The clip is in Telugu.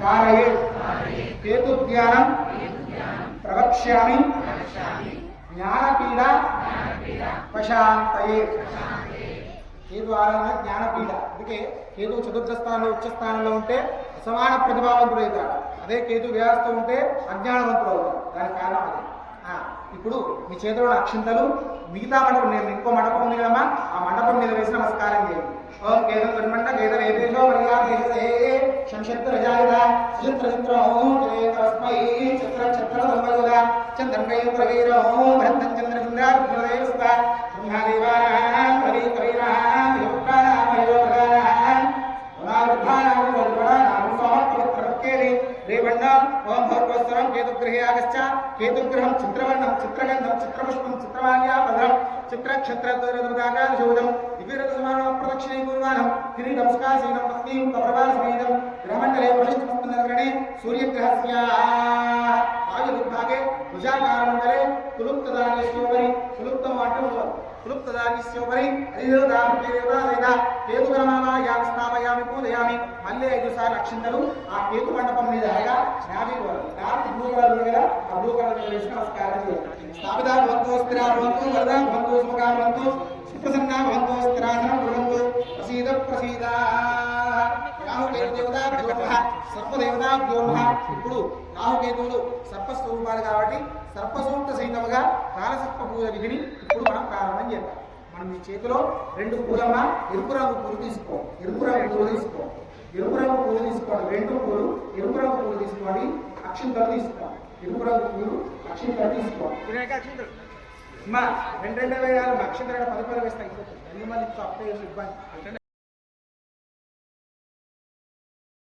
कारये केतुज्ञानं प्रवक्ष्यामि జ్ఞానపీడ ప్రశాంతయే కేతు ఆరాధన జ్ఞానపీడ అందుకే కేతు చతుర్థ స్థానంలో ఉచ్చ స్థానంలో ఉంటే అసమాన ప్రతిభావంతుడు అవుతాడు అదే కేతు వ్యవస్థ ఉంటే అజ్ఞానవంతుడు అవుతాడు దానికి కారణం అది ఆ, ఇప్పుడు మీ చేతిలో ఉన్న అక్షింతలు మిగతా మండపం నేను ఇంకో మండపం ఉంది కదమ్మా ఆ మండపం మీద వేసి నమస్కారం చేయండి ఓం కేతం బ్రహ్మండ కేతం ఏదేశో మర్యా దేశే సంశక్త రజాయుధ చిత్ర చిత్ర ఓం తస్మై చిత్ర చిత్ర సంవయుధ చంద్రమై ప్రవీరో భ్రంతం చంద్ర చంద్రారుద్రదేవస్త బ్రహ్మదేవానాం కవి కవీనాం యోగానాం మయోగానాం గుణావృద్ధానాం వజ్రానాం సమత్పవిత్రవక్కేలి రేవణ్ణం ఓం భౌర్వస్వరం కేతుగ్రహే ఆగశ్చ కేతుగ్రహం చిత్రవర్ణం చిత్రగంధం చిత్రపుష్పం చిత్రవాణ్యా భద్రం చిత్రక్షత్రదూరదాకాశూదం దివ్యరథసమానం ప్రదక్షిణే పూర్వానం కిరీటం నమస్కారసీనం భక్తిం కప్రభాల సమేతం గ్రహమండలే వశిష్ఠమస్తనగరణే సూర్యగ్రహస్య వాయువిభాగే భుజాకారమండలే కులుప్తదానేశ్వరి కులుప్తం అడ్డం కులుప్తదానిస్యోపరి అధిదేవతాదేవత కేతుగణమాయామి స్థాపయామి పూజయామి మళ్ళీ ఐదు సార్లు అక్షింతలు ఆ కేతు మండపం మీద అనగా నాభి బ్లూ కలర్ ఆ బ్లూ కలర్ వేసి నమస్కారం చేయాలి. స్థాపిత స్థిరా భవంతు వరదా భవంతు సుఖా భవంతు సుప్రసన్నా స్థిరాసనం భవంతు ప్రసీద ప్రసీదా. రాహుకేతు దేవతాభ్యోర్మ సర్పదేవతాభ్యోర్మ ఇప్పుడు రాహుకేతువులు సర్పస్వరూపాలు కాబట్టి సర్పసూక్త సహితముగా కాలసర్ప పూజ విధిని ఇప్పుడు మనం ప్రారంభం చేద్దాం. మనం ఈ చేతిలో రెండు పూలమ్మ ఎరుపు రంగు పూలు తీసుకో. ఎరుపు రంగు పూలు తీసుకో. ఎరుపు రంగు పూలు తీసుకోండి. రెండు పూలు ఎరుపు రంగు పూలు తీసుకోండి. అక్షింతలు తీసుకోండి ఎరుపు రంగు పూలు అక్షింతలు తీసుకోండి అమ్మా రెండు రెండు వేల అక్షింతలు పది పది వేస్తాయి. ఎందుకు మళ్ళీ తప్పే ఇబ్బంది.